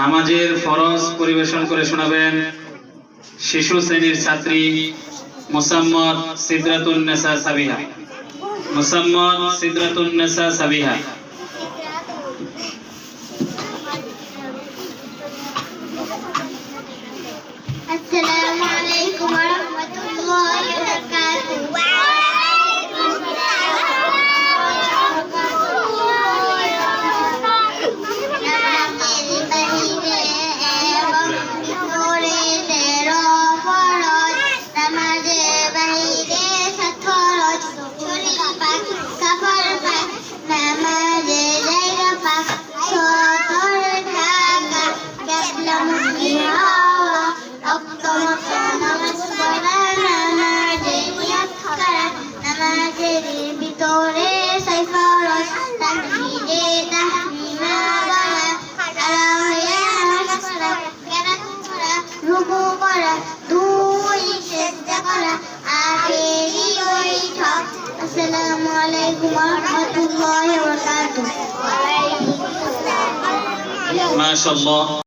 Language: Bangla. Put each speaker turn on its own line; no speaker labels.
নামাজের ফরজ পরিবেশন করে শোনাবেন শিশু শ্রেণীর ছাত্রী মুসাম্মদ সিদরাতুন নেসা সাবিহা মুসাম্মদ সিদরাতুন নেসা সাবিহা
السلام عليكم ورحمة الله ভিতরে ফরজ তাকবীরে তাহমিমা বলা নামাজ পড়া কেরাত করা রুকু করা দুই সেজদা করা আখেরি বৈঠক আসসালামু আলাইকুম ওয়া রাহমাতুল্লাহি ওয়া বারাকাতুহু